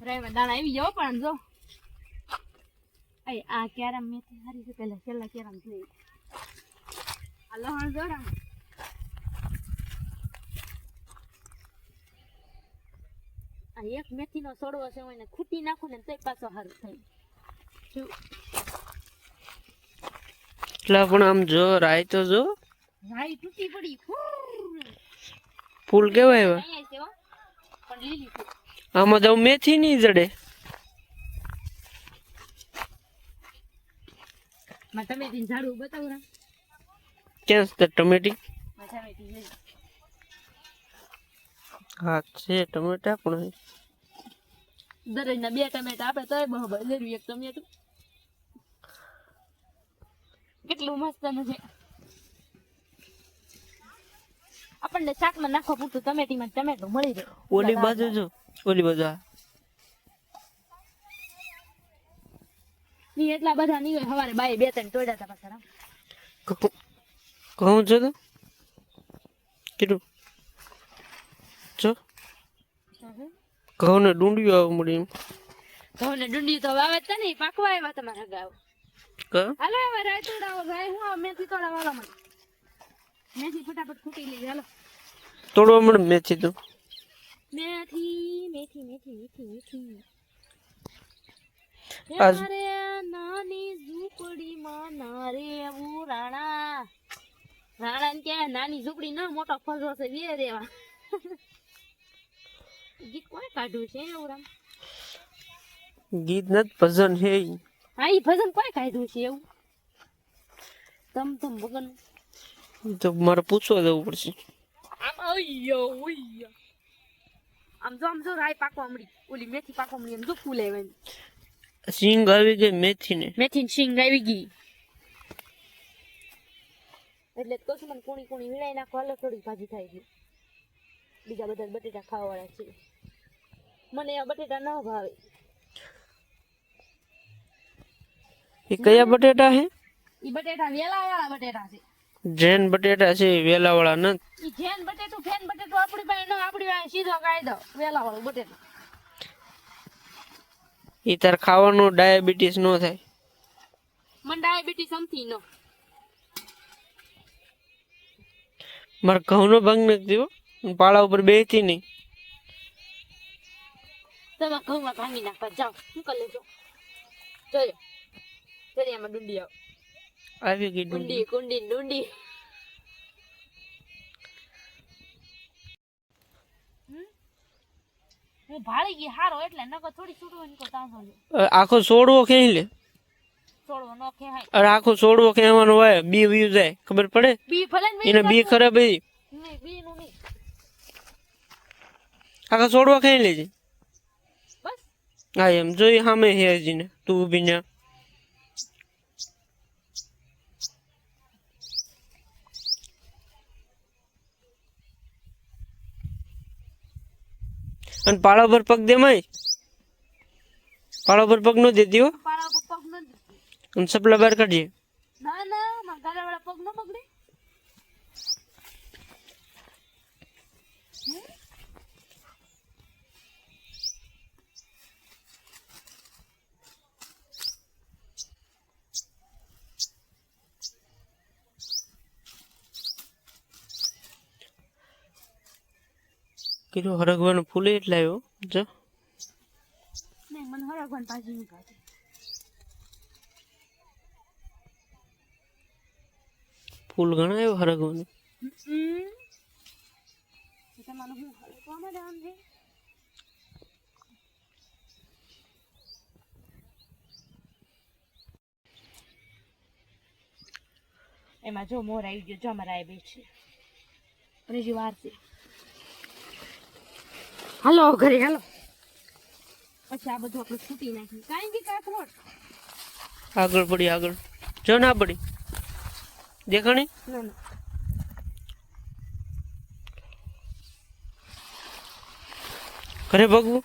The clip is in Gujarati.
રાયમાં દાણા આવી જાવ પણ જો. અય આ કેરમ મેથી હારી છે પેલા છેલ્લા કેરમ જોઈ. આ લહણ જો રામ આ એક મેથીનો સોડવો છે એને ખૂટી નાખું ને તોય પાછો હારું થાય. જો. પણ આમ જો રાય તો જો. રાઈ તૂટી પડી. ફૂલ કેવાય. પણ લીલી છે. આમાં તો મેથી નહીં જડે. ક્યાં છે ટમેટી? હા છે ટમેટા પણ દરરોજના બે ટમેટા આપે તો બરોબર લેવું એક ટમેટું. કેટલું મસ્ત છે. આપણને શાકમાં નાખવા પૂરતું ટમેટીમાં ટમેટો મળી જાય ઓલી બાજુ જો. ઓલી બધા ની એટલા બધા ની હોય હવારે બાય બે ત્રણ તોડ્યા હતા પાછા કહું છો તો? કેટલું જો. ઘઉં ને ડુંડિયું આવવા મળી ઘઉં ને ડુંડી તો વાવે જ નહીં પાકવા આવ્યા તમારા ગાવ. હાલો હવે રાય તોડાવો રાય હું આવ મેથી તોડાવા વાળા મને મેથી ફટાફટ ખૂટી લઈ હાલો. તોડવા મળે મેથી તો. મેથી મેથી મેથી મેથી ના મોટો ગીત કોણ કાઢ્યું છે એવું રામ? ગીત નથી ભજન હે હા ભજન કોણ કાઢ્યું છે એવું? તમ તમ ભગન તો મારે પૂછવા જવું પડશે. આમ અયો અયો આમ જો આમ જો રાઈ પાકવા મળી ઓલી મેથી પાકવા મળી એમ જો ફૂલ આવે સિંગ આવી ગઈ મેથી ને મેથી શીંગ આવી ગઈ એટલે તો શું મને કુણી કુણી વીણાઈ નાખો હાલો થોડી ભાજી થાય છે બીજા બધા બટેટા ખાવા વાળા છે મને આ બટેટા ન ભાવે એ કયા બટેટા હે ઈ બટેટા વેલા વાળા બટેટા છે જૈન બટેટા છે વેલા વાળા નથી ઈ જેન બટેટું ફેન બટેટું આપણી પાસે ન આપણી પાસે સીધો કાયદો. વેલા વાળું બટેટું તાર ખાવાનું ડાયાબિટીસ નો થાય. મને ડાયાબિટીસ સમથી નો. મારે ઘઉંનો ભંગ નથી દીવો પાળા ઉપર બેસતી નહીં તમે ઘઉંમાં ભાંગી નાખવા જાઓ. શું કરી લેજો? જોયો જોયો એમાં ડુંડી આવ. આવી ગઈ ડુંડી કુંડી ડુંડી. હું ભાળી ગઈ હારો એટલે નકર થોડી છૂટવો નીકો તાંસો આખો છોડવો કે લે? છોડવો ન ખેહાય અરે આખો છોડવો ખેવાનો હોય બી વ્યુ જાય ખબર પડે? બી ભલે એને બી ખરે હતી નહીં બી નું નહીં. આખા છોડવા ક્યાંય લેજે બસ. હા એમ જોઈ સામે હે ને તું ઊભી ને અને પાળા પર પગ દે માય પાળા પર પગ નો દેતી હો. અને સપલા બહાર કાઢીએ? ના ના પગ ન પકડે. કીધું હરગવાનું ફૂલે એટલે આવ્યો જો. મને હરગવાન પાછી નહીં ભાવે. ફૂલ ઘણા આવ્યો હરગવાનું તમારું હું હરગવામાં જવાનું છે એમાં જો મોર આવી ગયો જો અમારા આવી છે. અને જે વાર છે. હાલો ઘરે હાલો. પછી આ બધું આપણે છૂટી નાખ્યું કાંઈ બી કાકરોટ આગળ પડી આગળ. જો ના પડી. દેખાણી? ના ના. ઘરે ભગવું?